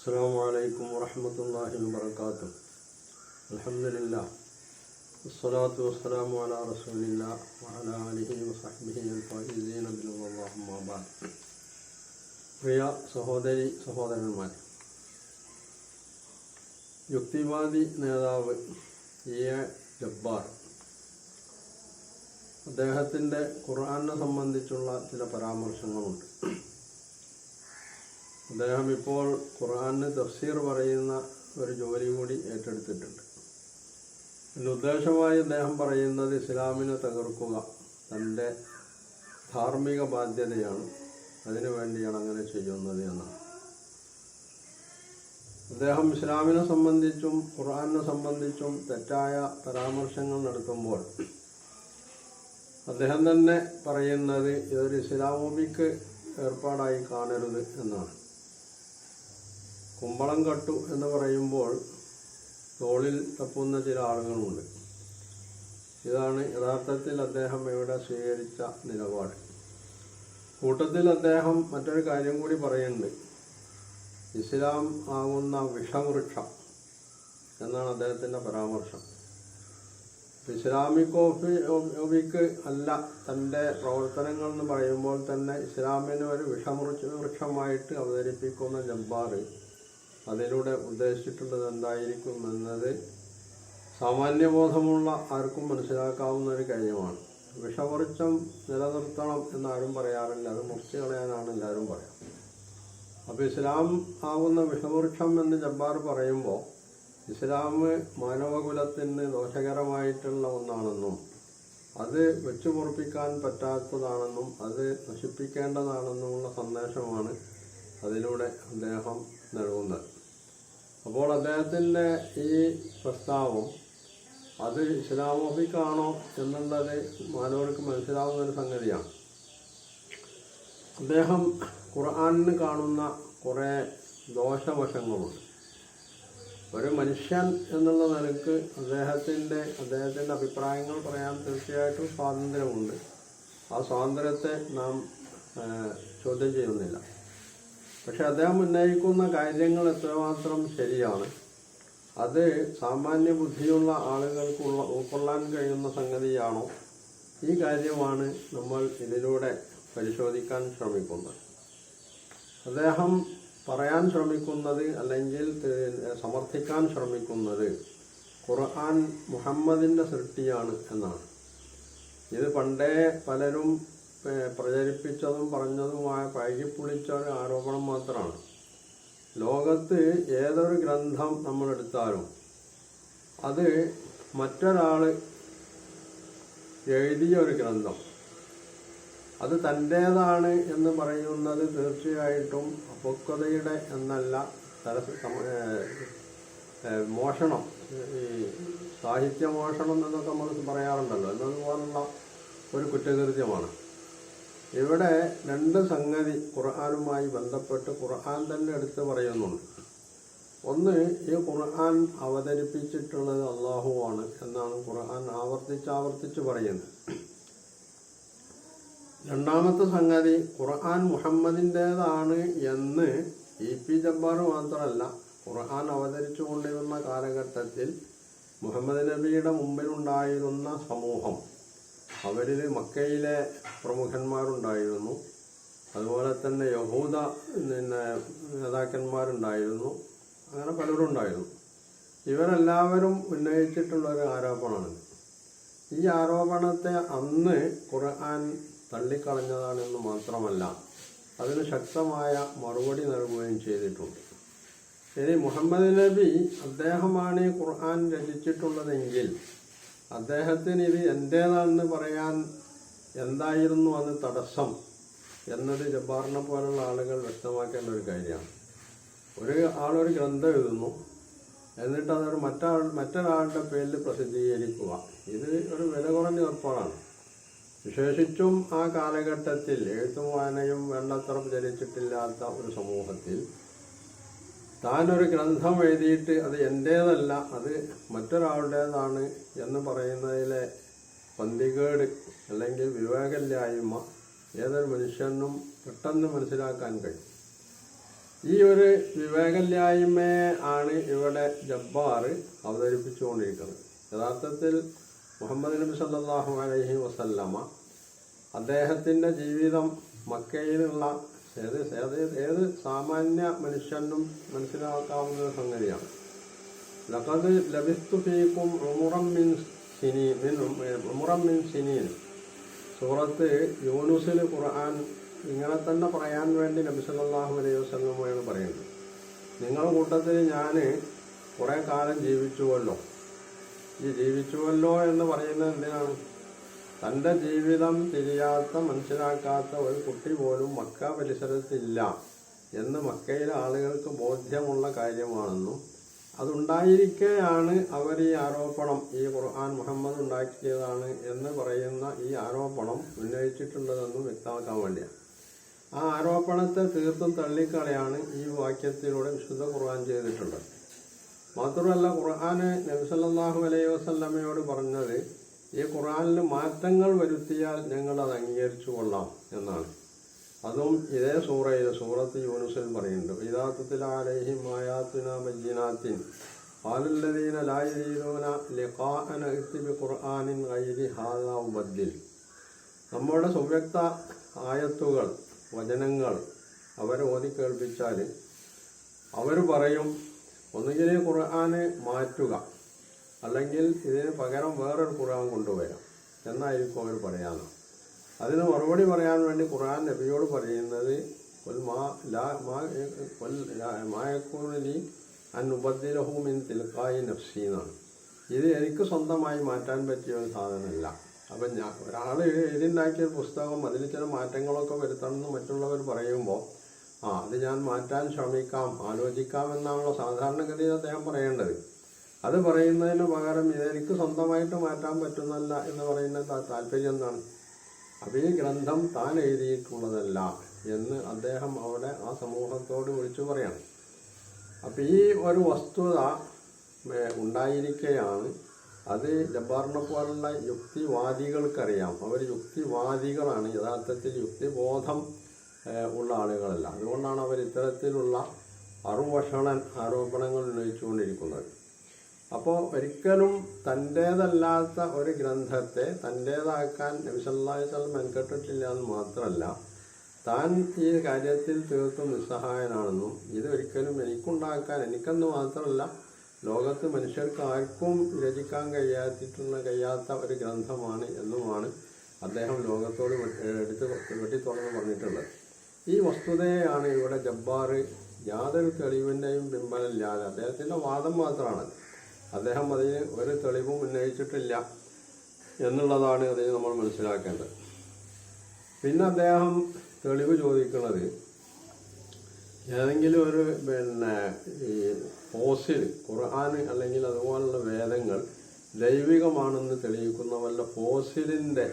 السلام عليكم ورحمة الله وبركاته الحمد لله والصلاة والسلام على رسول الله وعلى آله وصحبه الفائزين بالله أما بعد പ്രിയ സഹോദരി സഹോദരന്മാർ യുക്തിവാദി നേതാവ് ഇ എ ജബ്ബാർ അദ്ദേഹത്തിൻ്റെ ഖുർആനെ സംബന്ധിച്ചുള്ള ചില പരാമർശങ്ങളുണ്ട് അദ്ദേഹം ഇപ്പോൾ ഖുർആന് തഫ്സീർ പറയുന്ന ഒരു ജോലി കൂടി ഏറ്റെടുത്തിട്ടുണ്ട്. ഉദ്ദേശമായി അദ്ദേഹം പറയുന്നത് ഇസ്ലാമിനെ തകർക്കുക തന്റെ ധാർമ്മിക ബാധ്യതയാണ്. അതിനു വേണ്ടിയാണ് അങ്ങനെ ചെയ്യുന്നത് എന്നാണ്. അദ്ദേഹം ഇസ്ലാമിനെ സംബന്ധിച്ചും ഖുർആനെ സംബന്ധിച്ചും തെറ്റായ പരാമർശങ്ങൾ നടത്തുമ്പോൾ അദ്ദേഹം തന്നെ പറയുന്നത് ഇതൊരു ഇസ്ലാമോബിക്ക് ഏർപ്പാടായി കാണരുത് എന്നാണ്. കുമ്പളം കട്ടു എന്ന് പറയുമ്പോൾ തോളിൽ തപ്പുന്ന ചില ആളുകളുണ്ട്. ഇതാണ് യഥാർത്ഥത്തിൽ അദ്ദേഹം ഇവിടെ സ്വീകരിച്ച നിലപാട്. കൂട്ടത്തിൽ അദ്ദേഹം മറ്റൊരു കാര്യം കൂടി പറയുന്നുണ്ട്. ഇസ്ലാം ആകുന്ന വിഷവൃക്ഷം എന്നാണ് അദ്ദേഹത്തിന്റെ പരാമർശം. ഇസ്ലാമിക് ഓഫി ഓഫിക്ക് അല്ല തന്റെ പ്രവർത്തനങ്ങൾ എന്ന് പറയുമ്പോൾ തന്നെ ഇസ്ലാമിനെ ഒരു വിഷമൃക്ഷമായിട്ട് അവതരിപ്പിക്കുന്ന ജബ്ബാർ അതിലൂടെ ഉദ്ദേശിച്ചിട്ടുള്ളത് എന്തായിരിക്കും എന്നത് സാമാന്യബോധമുള്ള ആർക്കും മനസ്സിലാക്കാവുന്ന ഒരു കാര്യമാണ്. വിഷവർച്ചം നിലനിർത്തണം എന്നാരും പറയാറില്ല. അത് മുറിച്ച് കളയാനാണ് എല്ലാവരും പറയാം അപ്പോൾ ഇസ്ലാം ആവുന്ന വിഷവൃക്ഷം എന്ന് ജബ്ബാർ പറയുമ്പോൾ ഇസ്ലാം മാനവകുലത്തിന് ദോഷകരമായിട്ടുള്ള ഒന്നാണെന്നും അത് വെച്ചു പൊറപ്പിക്കാൻ പറ്റാത്തതാണെന്നും അത് നശിപ്പിക്കേണ്ടതാണെന്നുമുള്ള സന്ദേശമാണ് അതിലൂടെ അദ്ദേഹം നൽകുന്നത്. അപ്പോൾ അദ്ദേഹത്തിന്റെ ഈ പ്രസ്താവം അത് ഇസ്ലാമോഫിക്കാണോ എന്നുള്ളത് മാനവർക്ക് മനസ്സിലാവുന്ന ഒരു സംഗതിയാണ്. അദ്ദേഹം ഖുർആാനിന് കാണുന്ന കുറേ ദോഷവശങ്ങളുണ്ട്. ഒരു മനുഷ്യൻ എന്നുള്ള നിലയ്ക്ക് അദ്ദേഹത്തിന്റെ അദ്ദേഹത്തിന്റെ അഭിപ്രായങ്ങൾ പറയാൻ തീർച്ചയായിട്ടും സ്വാതന്ത്ര്യമുണ്ട്. ആ സ്വാതന്ത്ര്യത്തെ നാം ചോദ്യം ചെയ്യുന്നില്ല. പക്ഷെ അദ്ദേഹം ഉന്നയിക്കുന്ന കാര്യങ്ങൾ എത്രമാത്രം ശരിയാണ്? അത് സാമാന്യ ബുദ്ധിയുള്ള ആളുകൾക്കുള്ള ഉൾക്കൊള്ളാൻ കഴിയുന്ന സംഗതിയാണോ? ഈ കാര്യമാണ് നമ്മൾ ഇതിലൂടെ പരിശോധിക്കാൻ ശ്രമിക്കുന്നത്. അദ്ദേഹം പറയാൻ ശ്രമിക്കുന്നത് അല്ലെങ്കിൽ സമർത്ഥിക്കാൻ ശ്രമിക്കുന്നത് ഖുർആൻ മുഹമ്മദിന്റെ സൃഷ്ടിയാണ് എന്നാണ്. ഇത് പണ്ടേ പലരും പ്രചരിപ്പിച്ചതും പറഞ്ഞതുമായ പഴകിപ്പുളിച്ച ഒരു ആരോപണം മാത്രമാണ്. ലോകത്ത് ഏതൊരു ഗ്രന്ഥം നമ്മളെടുത്താലും അത് മറ്റൊരാൾ എഴുതിയ ഒരു ഗ്രന്ഥം. അത് തന്റേതാണ് എന്ന് പറയുന്നത് തീർച്ചയായിട്ടും അപക്വതയുടെ എന്നല്ല തരസ് മോഷണം ഈ സാഹിത്യമോഷണം എന്നൊക്കെ നമ്മൾ പറയാറുണ്ടല്ലോ. എന്നതുപോലുള്ള ഒരു കുറ്റകൃത്യമാണ്. ഇവിടെ രണ്ട് സംഗതി ഖുർആാനുമായി ബന്ധപ്പെട്ട് ഖുർആൻ തന്നെ എടുത്ത് പറയുന്നുണ്ട്. ഒന്ന് ഈ ഖുർആൻ അവതരിപ്പിച്ചിട്ടുള്ളത് അള്ളാഹുവാണ് എന്നാണ് ഖുർആൻ ആവർത്തിച്ച് ആവർത്തിച്ച് പറയുന്നത്. രണ്ടാമത്തെ സംഗതി ഖുർആൻ മുഹമ്മദിന്റേതാണ് എന്ന് ഇ പി ജബ്ബാർ മാത്രമല്ല ഖുർആൻ അവതരിച്ചു കൊണ്ടിരുന്ന കാലഘട്ടത്തിൽ മുഹമ്മദ് നബിയുടെ മുമ്പിലുണ്ടായിരുന്ന സമൂഹം അവരിൽ മക്കയിലെ പ്രമുഖന്മാരുണ്ടായിരുന്നു. അതുപോലെ തന്നെ യഹൂദ പിന്നെ നേതാക്കന്മാരുണ്ടായിരുന്നു. അങ്ങനെ പലരും ഉണ്ടായിരുന്നു ഇവരെല്ലാവരും ഉന്നയിച്ചിട്ടുള്ള ഒരു ആരോപണമാണ്. ഈ ആരോപണത്തെ അന്ന് ഖുർആൻ തള്ളിക്കളഞ്ഞതാണെന്ന് മാത്രമല്ല അതിന് ശക്തമായ മറുപടി നൽകുകയും ചെയ്തിട്ടുണ്ട്. ഇനി മുഹമ്മദ് നബി അദ്ദേഹമാണ് ഈ ഖുർആൻ രചിച്ചിട്ടുള്ളതെങ്കിൽ അദ്ദേഹത്തിന് ഇത് എന്റേതാണെന്ന് പറയാൻ എന്തായിരുന്നു അന്ന് തടസ്സം എന്നത് ജബ്ബാറിനെ പോലുള്ള ആളുകൾ വ്യക്തമാക്കേണ്ട ഒരു കാര്യമാണ്. ഒരു ആളൊരു ഗ്രന്ഥം എഴുതുന്നു. എന്നിട്ട് അതൊരു മറ്റാൾ മറ്റൊരാളുടെ പേരിൽ പ്രസിദ്ധീകരിക്കുക. ഇത് ഒരു വില കുറഞ്ഞ ഏർപ്പാടാണ്. വിശേഷിച്ചും ആ കാലഘട്ടത്തിൽ എഴുത്തും വായനയും വേണ്ടത്ര പ്രചരിച്ചിട്ടില്ലാത്ത ഒരു സമൂഹത്തിൽ താനൊരു ഗ്രന്ഥം എഴുതിയിട്ട് അത് എന്റേതല്ല അത് മറ്റൊരാളുടേതാണ് എന്ന് പറയുന്നതിലെ പന്തികേട് അല്ലെങ്കിൽ വിവേകമില്ലായ്മ ഏതൊരു മനുഷ്യനും പെട്ടെന്ന് മനസ്സിലാക്കാൻ കഴിയും. ഈ ഒരു വിവേകമില്ലായ്മയെ ആണ് ഇവിടെ ജബ്ബാർ അവതരിപ്പിച്ചുകൊണ്ടിരിക്കുന്നത്. യഥാർത്ഥത്തിൽ മുഹമ്മദ് നബി സല്ലാഹു അലൈഹി വസല്ലമ്മ അദ്ദേഹത്തിന്റെ ജീവിതം മക്കയിലുള്ള ഏത് ഏത് ഏത് സാമാന്യ മനുഷ്യനും മനസ്സിലാക്കാവുന്ന സംഗതിയാണ്. ലഖത് ലഭിസ്തു ഫീക്കും ഉമുറം മിൻ സിനി മിൻ ഉമുറം മിൻ സിനീൻ. സൂറത്ത് യൂനുസിൽ ഖുർആൻ ഇങ്ങനെ തന്നെ പറയാൻ വേണ്ടി നബിസല്ലാഹു അലൈഹി വസല്ലമയാണ് പറയുന്നത് നിങ്ങൾ കൂട്ടത്തിൽ ഞാൻ കുറേ കാലം ജീവിച്ചുവല്ലോ. ഈ ജീവിച്ചുവല്ലോ എന്ന് പറയുന്നത് എന്തിനാണ്? തന്റെ ജീവിതം തിരിയാത്ത മനസ്സിലാക്കാത്ത ഒരു കുട്ടി പോലും മക്ക പരിസരത്തില്ല എന്ന് മക്കയിലെ ആളുകൾക്ക് ബോധ്യമുള്ള കാര്യമാണെന്നും അതുണ്ടായിരിക്കെയാണ് അവർ ഈ ആരോപണം ഈ ഖുർആൻ മുഹമ്മദ് ഉണ്ടാക്കിയതാണ് എന്ന് പറയുന്ന ഈ ആരോപണം ഉന്നയിച്ചിട്ടുള്ളതെന്നും വ്യക്തമാക്കാൻ വേണ്ടിയാണ്. ആ ആരോപണത്തെ തീർത്തും തള്ളിക്കളയാണ് ഈ വാക്യത്തിലൂടെ വിശുദ്ധ ഖുർആൻ ചെയ്തിട്ടുള്ളത്. മാത്രമല്ല ഖുർആൻ നബിസല്ലാഹു അലൈഹി വസല്ലമയോട് പറഞ്ഞത് ഈ ഖുറാനിൽ മാറ്റങ്ങൾ വരുത്തിയാൽ ഞങ്ങൾ അത് അംഗീകരിച്ചു കൊള്ളാം എന്നാണ്. അതും ഇതേ സൂറയിൽ സൂറത്ത് യൂനുസിൽ പറയുന്നുണ്ട്. യഥാർത്ഥത്തിൽ ആലേഹിം മായാത്തിന ബയ്യനാത്തിൻ. പാലല്ലതീന ലായരീതോന ലിഖാഅന ഇത്തിബി ഖുർആാനിൻ ഐരി ഹാദ ഉബദ്ദിൽ. നമ്മളുടെ സുവ്യക്ത ആയത്തുകൾ വചനങ്ങൾ അവരെ ഓതിക്കേൾപ്പിച്ചാൽ അവർ പറയും ഒന്നുകിൽ ഖുർആാനെ മാറ്റുക അല്ലെങ്കിൽ ഇതിന് പകരം വേറൊരു ഖുർആൻ കൊണ്ടുവരാം. എന്നായിരിക്കും അവർ പറയാന്ന് അതിന് മറുപടി പറയാൻ വേണ്ടി ഖുർആൻ നബിയോട് പറയുന്നത് മായക്കൂലി മിൻ തിൽഖായി നഫ്സി ഇത് എനിക്ക് സ്വന്തമായി മാറ്റാൻ പറ്റിയ ഒരു സാധനമല്ല. അപ്പം ഞാൻ ഒരാൾ എഴുതിണ്ടാക്കിയ ഒരു പുസ്തകം അതിൽ ചില മാറ്റങ്ങളൊക്കെ വരുത്തണമെന്ന് മറ്റുള്ളവർ പറയുമ്പോൾ ആ അത് ഞാൻ മാറ്റാൻ ശ്രമിക്കാം ആലോചിക്കാം എന്നാണല്ലോ സാധാരണഗതിയിൽ അദ്ദേഹം പറയേണ്ടത്. അത് പറയുന്നതിന് പകരം ഇതെനിക്ക് സ്വന്തമായിട്ട് മാറ്റാൻ പറ്റുന്നല്ല എന്ന് പറയുന്ന താല്പര്യം എന്താണ്? അപ്പം ഈ ഗ്രന്ഥം താൻ എഴുതിയിട്ടുള്ളതല്ല എന്ന് അദ്ദേഹം അവിടെ ആ സമൂഹത്തോട് വിളിച്ചു പറയണം. അപ്പം ഈ ഒരു വസ്തുത ഉണ്ടായിരിക്കെയാണ്. അത് ജബ്ബാറിനെ പോലുള്ള യുക്തിവാദികൾക്കറിയാം. അവർ യുക്തിവാദികളാണ്. യഥാർത്ഥത്തിൽ യുക്തിബോധം ഉള്ള ആളുകളല്ല. അതുകൊണ്ടാണ് അവർ ഇത്തരത്തിലുള്ള അറുവഷണൻ ആരോപണങ്ങൾ ഉന്നയിച്ചുകൊണ്ടിരിക്കുന്നത്. അപ്പോൾ ഒരിക്കലും തന്റേതല്ലാത്ത ഒരു ഗ്രന്ഥത്തെ തന്റേതാക്കാൻ നബിസല്ലാഹി മെനക്കെട്ടിട്ടില്ല എന്ന് മാത്രമല്ല താൻ ഈ കാര്യത്തിൽ തീർത്തും നിസ്സഹായനാണെന്നും ഇത് ഒരിക്കലും എനിക്കുണ്ടാക്കാൻ എനിക്കെന്ന് മാത്രമല്ല ലോകത്ത് മനുഷ്യർക്ക് ആർക്കും രചിക്കാൻ കഴിയാത്തിട്ടുള്ള കഴിയാത്ത ഒരു ഗ്രന്ഥമാണ് എന്നുമാണ് അദ്ദേഹം ലോകത്തോട് എടുത്ത് വെട്ടിത്തുറന്ന് പറഞ്ഞിട്ടുള്ളത്. ഈ വസ്തുതയാണ് ഇവിടെ ജബ്ബാർ യാതൊരു തെളിവിന്റെയും പിമ്പലില്ലാതെ അദ്ദേഹത്തിന്റെ വാദം മാത്രമാണ്. അദ്ദേഹം അതിന് ഒരു തെളിവും ഉന്നയിച്ചിട്ടില്ല എന്നുള്ളതാണ് അതിന് നമ്മൾ മനസ്സിലാക്കേണ്ടത്. പിന്നെ അദ്ദേഹം തെളിവ് ചോദിക്കുന്നത് ഏതെങ്കിലും ഒരു പിന്നെ ഈ ഫോസിൽ ഖുർആൻ അല്ലെങ്കിൽ അതുപോലുള്ള വേദങ്ങൾ ദൈവികമാണെന്ന് തെളിയിക്കുന്ന വല്ല ഫോസിലിന്റെ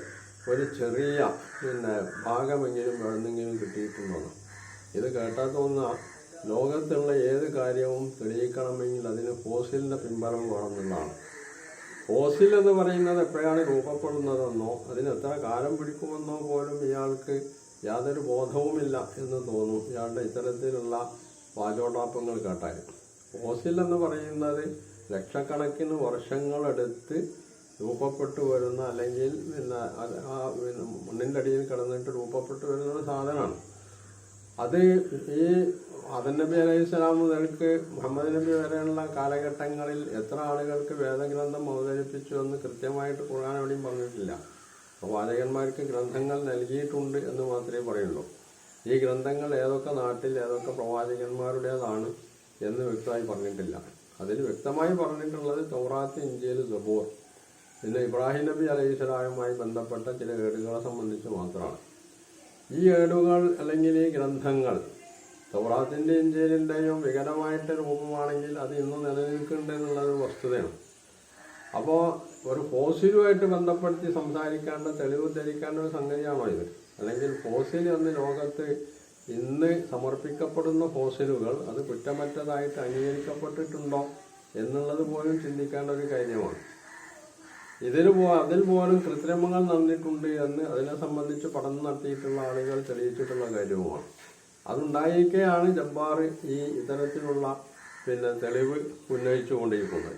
ഒരു ചെറിയ പിന്നെ ഭാഗമെങ്കിലും എവിടെന്നെങ്കിലും കിട്ടിയിട്ടുണ്ടോ ഇത് കേട്ടാൽ ലോകത്തുള്ള ഏത് കാര്യവും തെളിയിക്കണമെങ്കിൽ അതിന് ഫോസിലിന്റെ പിൻബലം വേണമെന്നുള്ളതാണ് ഫോസിൽ എന്ന് പറയുന്നത് എപ്പോഴാണ് രൂപപ്പെടുന്നതെന്നോ അതിന് എത്ര കാലം പിടിക്കുമെന്നോ പോലും ഇയാൾക്ക് യാതൊരു ബോധവുമില്ല എന്ന് തോന്നും. ഇയാളുടെ ഇത്തരത്തിലുള്ള വാചോടാപ്പങ്ങൾ കേട്ടാൽ. ഫോസിൽ എന്ന് പറയുന്നത് ലക്ഷക്കണക്കിന് വർഷങ്ങളെടുത്ത് രൂപപ്പെട്ടു വരുന്ന അല്ലെങ്കിൽ പിന്നെ ആ മണ്ണിന്റെ അടിയിൽ കിടന്നിട്ട് രൂപപ്പെട്ടു വരുന്ന ഒരു സാധനമാണ്. അത് ഈ ആദൻ നബി അലൈഹി സ്വലാം മുതൽക്ക് മുഹമ്മദ് നബി വരെയുള്ള കാലഘട്ടങ്ങളിൽ എത്ര ആളുകൾക്ക് വേദഗ്രന്ഥം അവതരിപ്പിച്ചു എന്ന് കൃത്യമായിട്ട് ഖുർആൻ എവിടെയും പറഞ്ഞിട്ടില്ല. അപ്പോൾ വാചകന്മാർക്ക് ഗ്രന്ഥങ്ങൾ നൽകിയിട്ടുണ്ട് എന്ന് മാത്രമേ പറയുള്ളൂ. ഈ ഗ്രന്ഥങ്ങൾ ഏതൊക്കെ നാട്ടിൽ ഏതൊക്കെ പ്രവാചകന്മാരുടേതാണ് എന്ന് വ്യക്തമായി പറഞ്ഞിട്ടില്ല. അതിൽ വ്യക്തമായി പറഞ്ഞിട്ടുള്ളത് തൗറാത്ത് ഇന്ത്യയിൽ സബൂർ പിന്നെ ഇബ്രാഹിം നബി അലൈഹി സ്വലാമുമായി ബന്ധപ്പെട്ട ചില ഏടുകളെ സംബന്ധിച്ച് മാത്രമാണ്. ഈ ഏടുകൾ അല്ലെങ്കിൽ ഈ ഗ്രന്ഥങ്ങൾ തൗറാത്തിന്റെ ഇഞ്ചേലിന്റെയും വികലമായിട്ട് രൂപമാണെങ്കിൽ അത് ഇന്ന് നിലനിൽക്കുന്നുണ്ട് വസ്തുതയാണ്. അപ്പോൾ ഒരു ഫോസിലുമായിട്ട് ബന്ധപ്പെടുത്തി സംസാരിക്കേണ്ട തെളിവ് ധരിക്കേണ്ട ഒരു സംഗതിയാണോ ഇത്? അല്ലെങ്കിൽ ഫോസിൽ എന്ന ലോകത്ത് ഇന്ന് സമർപ്പിക്കപ്പെടുന്ന ഫോസിലുകൾ അത് കുറ്റമറ്റതായിട്ട് അംഗീകരിക്കപ്പെട്ടിട്ടുണ്ടോ എന്നുള്ളത് പോലും ചിന്തിക്കേണ്ട ഒരു കാര്യമാണ്. ഇതിൽ പോ അതിൽ പോലും കൃത്രിമങ്ങൾ നടന്നിട്ടുണ്ട് എന്ന് അതിനെ സംബന്ധിച്ച് പഠനം നടത്തിയിട്ടുള്ള ആളുകൾ തെളിയിച്ചിട്ടുള്ള കാര്യവുമാണ്. അതുണ്ടായിരിക്കെയാണ് ജബ്ബാർ ഈ ഇത്തരത്തിലുള്ള പിന്നെ തെളിവ് ഉന്നയിച്ചു കൊണ്ടിരിക്കുന്നത്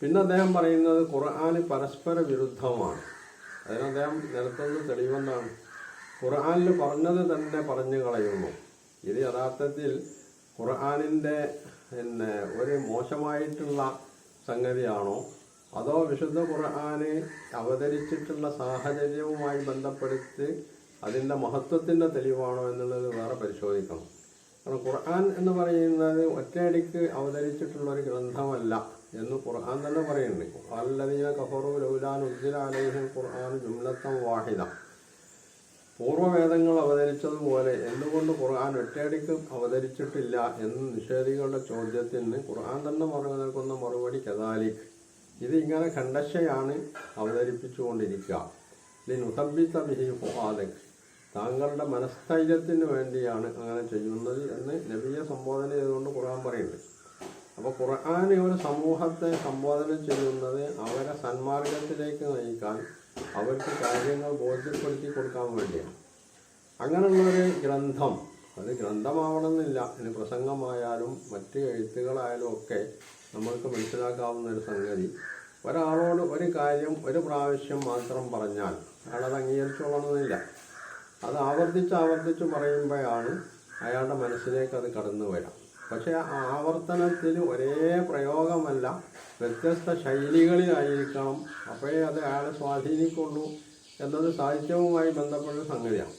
പിന്നെ അദ്ദേഹം പറയുന്നത് ഖുർആൻ പരസ്പര വിരുദ്ധമാണ്. അതിന് അദ്ദേഹം നിരത്തുന്ന തെളിവെന്താണ്? ഖുർആാനിൽ പറഞ്ഞത് തന്നെ പറഞ്ഞു കളയുന്നു. ഇത് യഥാർത്ഥത്തിൽ ഖുർആാനിന്റെ പിന്നെ ഒരു മോശമായിട്ടുള്ള സംഗതിയാണോ? അതോ വിശുദ്ധ ഖുർആാന് അവതരിച്ചിട്ടുള്ള സാഹചര്യവുമായി ബന്ധപ്പെടുത്തി അതിന്റെ മഹത്വത്തിന്റെ തെളിവാണോ എന്നുള്ളത് വേറെ പരിശോധിക്കണം. കാരണം ഖുർആൻ എന്ന് പറയുന്നത് ഒറ്റയടിക്ക് അവതരിച്ചിട്ടുള്ള ഒരു ഗ്രന്ഥമല്ല എന്ന് ഖുർആൻ തന്നെ പറയുന്നുണ്ട്. അല്ലതീന കഫറു ലൗലാൻ ഉജ്ജില ഖുർആൻ ജുംലത്തം വാഹിദ. പൂർവവേദങ്ങൾ അവതരിച്ചതുപോലെ എന്തുകൊണ്ട് ഖുർആൻ ഒറ്റയടിക്ക് അവതരിച്ചിട്ടില്ല എന്ന് നിഷേധികളുടെ ചോദ്യത്തിന് ഖുർആൻ തന്നെ മറു നൽകുന്ന മറുപടി കദാലിക് ഇത് ഇങ്ങനെ ഖണ്ഡശയാണ് അവതരിപ്പിച്ചുകൊണ്ടിരിക്കുക. ലിനുസബിത്ത ബിഹി ഫുആദക് താങ്കളുടെ മനസ്ഥൈര്യത്തിന് വേണ്ടിയാണ് അങ്ങനെ ചെയ്യുന്നത് എന്ന് നബിയെ സംബോധന ചെയ്തുകൊണ്ട് ഖുർആൻ പറയുന്നുണ്ട് അപ്പോൾ ഖുർആൻ ഒരു സമൂഹത്തെ സംബോധന ചെയ്യുന്നത് അവരെ സന്മാർഗത്തിലേക്ക് നയിക്കാൻ അവർക്ക് കാര്യങ്ങൾ ബോധ്യപ്പെടുത്തി കൊടുക്കാൻ വേണ്ടിയാണ്. അങ്ങനെയുള്ളൊരു ഗ്രന്ഥം അത് ഗ്രന്ഥമാവണമെന്നില്ല. ഇനി പ്രസംഗമായാലും മറ്റ് എഴുത്തുകളായാലും ഒക്കെ നമ്മൾക്ക് മനസ്സിലാക്കാവുന്ന ഒരു സംഗതി. ഒരാളോട് ഒരു കാര്യം ഒരു പ്രാവശ്യം മാത്രം പറഞ്ഞാൽ അയാളത് അംഗീകരിച്ചോളണമെന്നില്ല. അത് ആവർത്തിച്ച് ആവർത്തിച്ച് പറയുമ്പോഴാണ് അയാളുടെ മനസ്സിലേക്ക് അത് കടന്നു വരാം. പക്ഷേ ആവർത്തനത്തിൽ ഒരേ പ്രയോഗമല്ല. വ്യത്യസ്ത ശൈലികളിലായിരിക്കണം അപ്പോഴേ അത് അയാളെ സ്വാധീനിക്കുള്ളൂ എന്നത് സാഹിത്യവുമായി ബന്ധപ്പെട്ട സംഗതിയാണ്.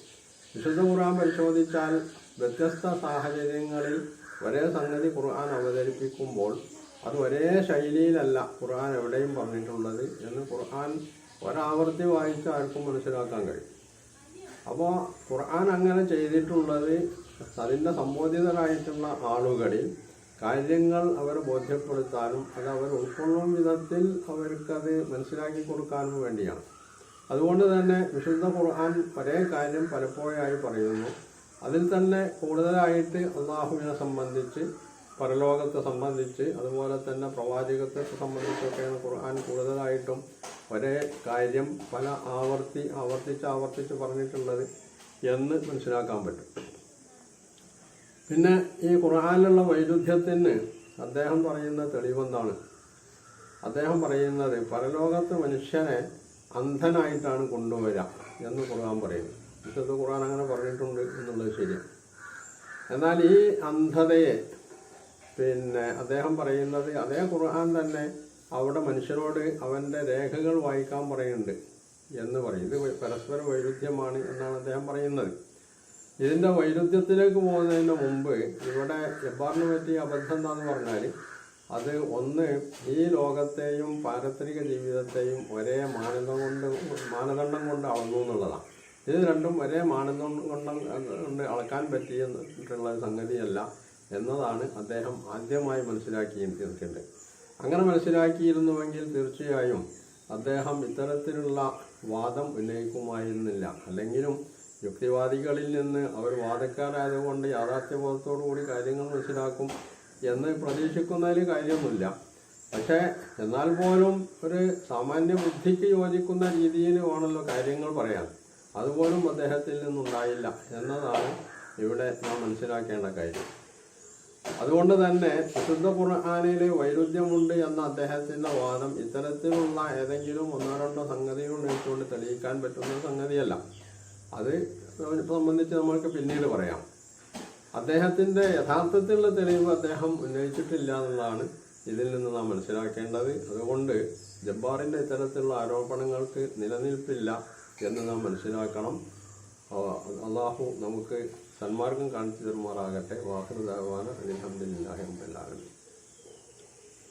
വിശുദ്ധ ഖുർആൻ പരിശോധിച്ചാൽ വ്യത്യസ്ത സാഹചര്യങ്ങളിൽ ഒരേ സംഗതി ഖുർആൻ അവതരിപ്പിക്കുമ്പോൾ അത് ഒരേ ശൈലിയിലല്ല ഖുർആൻ എവിടെയും പറഞ്ഞിട്ടുള്ളത് എന്ന് ഖുർആൻ ഒരാവർത്തി വായിച്ച് ആർക്കും മനസ്സിലാക്കാൻ കഴിയും. അപ്പോൾ ഖുർആൻ അങ്ങനെ ചെയ്തിട്ടുള്ളത് അതിന്റെ സംബോധിതരായിട്ടുള്ള ആളുകളിൽ കാര്യങ്ങൾ അവരെ ബോധ്യപ്പെടുത്താനും അത് അവർ ഉൾക്കൊള്ളും വിധത്തിൽ അവർക്കത് മനസ്സിലാക്കി കൊടുക്കാനും വേണ്ടിയാണ്. അതുകൊണ്ട് തന്നെ വിശുദ്ധ ഖുർആൻ ഒരേ കാര്യം പലപ്പോഴായി പറയുന്നു. അതിൽ തന്നെ കൂടുതലായിട്ട് അള്ളാഹുവിനെ സംബന്ധിച്ച് പരലോകത്തെ സംബന്ധിച്ച് അതുപോലെ തന്നെ പ്രവാചകത്തെ സംബന്ധിച്ചൊക്കെയാണ് ഖുർആൻ കൂടുതലായിട്ടും ഒരേ കാര്യം പല ആവർത്തി ആവർത്തിച്ച് ആവർത്തിച്ച് പറഞ്ഞിട്ടുള്ളത് എന്ന് മനസ്സിലാക്കാൻ പറ്റും. പിന്നെ ഈ ഖുർആാനിലുള്ള വൈരുദ്ധ്യത്തിന് അദ്ദേഹം പറയുന്ന തെളിവെന്താണ്? അദ്ദേഹം പറയുന്നത് പരലോകത്ത് മനുഷ്യനെ അന്ധനായിട്ടാണ് കൊണ്ടുവരിക എന്ന് ഖുർആൻ പറയുന്നു. വിശുദ്ധ ഖുർആൻ അങ്ങനെ പറഞ്ഞിട്ടുണ്ട് എന്നുള്ളത് ശരിയാണ് എന്നാൽ ഈ അന്ധതയെ പിന്നെ അദ്ദേഹം പറയുന്നത് അതേ ഖുർആൻ തന്നെ അവിടെ മനുഷ്യരോട് അവന്റെ രേഖകൾ വായിക്കാൻ പറയുന്നുണ്ട് എന്ന് പറയും. ഇത് പരസ്പര വൈരുദ്ധ്യമാണ് എന്നാണ് അദ്ദേഹം പറയുന്നത്. ഇതിന്റെ വൈരുദ്ധ്യത്തിലേക്ക് പോകുന്നതിന് മുമ്പ് ഇവിടെ എബാറിന് പറ്റിയ അബദ്ധം എന്താന്ന് പറഞ്ഞാൽ അത് ഒന്ന് ഈ ലോകത്തെയും പാരത്രിക ജീവിതത്തെയും ഒരേ മാനദണ്ഡം കൊണ്ട് മാനദണ്ഡം കൊണ്ട് അളന്നു എന്നുള്ളതാണ്. ഇത് രണ്ടും ഒരേ മാനദണ്ഡം കൊണ്ട് അളക്കാൻ പറ്റിയിട്ടുള്ള സംഗതിയല്ല. എന്നതാണ് അദ്ദേഹം ആദ്യമായി മനസ്സിലാക്കിയും തീർക്കേണ്ടത്. അങ്ങനെ മനസ്സിലാക്കിയിരുന്നുവെങ്കിൽ തീർച്ചയായും അദ്ദേഹം ഇത്തരത്തിലുള്ള വാദം ഉന്നയിക്കുമായിരുന്നില്ല. അല്ലെങ്കിലും യുക്തിവാദികളിൽ നിന്ന് അവർ വാദക്കാരായതുകൊണ്ട് യാഥാർത്ഥ്യബോധത്തോടു കൂടി കാര്യങ്ങൾ മനസ്സിലാക്കും എന്ന് പ്രതീക്ഷിക്കുന്നതിൽ കാര്യമൊന്നുമില്ല പക്ഷേ എന്നാൽ പോലും ഒരു സാമാന്യ ബുദ്ധിക്ക് യോജിക്കുന്ന രീതിയിൽ വേണമല്ലോ കാര്യങ്ങൾ പറയാൻ. അതുപോലും അദ്ദേഹത്തിൽ നിന്നുണ്ടായില്ല എന്നതാണ് ഇവിടെ നാം മനസ്സിലാക്കേണ്ട കാര്യം. അതുകൊണ്ട് തന്നെ വിശുദ്ധ ഖുർആാനിൽ വൈരുദ്ധ്യമുണ്ട് എന്ന അദ്ദേഹത്തിന്റെ വാദം ഇത്തരത്തിലുള്ള ഏതെങ്കിലും ഒന്നോ രണ്ടോ സംഗതികൾ എടുത്തുകൊണ്ട് തെളിയിക്കാൻ പറ്റുന്ന സംഗതിയല്ല. അത് സംബന്ധിച്ച് നമ്മൾക്ക് പിന്നീട് പറയാം. അദ്ദേഹത്തിന്റെ യഥാർത്ഥത്തിലുള്ള തെളിവ് അദ്ദേഹം ഉന്നയിച്ചിട്ടില്ല എന്നുള്ളതാണ് ഇതിൽ നിന്ന് നാം മനസ്സിലാക്കേണ്ടത്. അതുകൊണ്ട് ജബ്ബാറിന്റെ ഇത്തരത്തിലുള്ള ആരോപണങ്ങൾക്ക് നിലനിൽപ്പില്ല എന്ന് നാം മനസ്സിലാക്കണം. അള്ളാഹു നമുക്ക് സന്മാർഗം കാണിച്ചു തരുമാറാകട്ടെ വാഹൃദാവാന ആലമീൻ.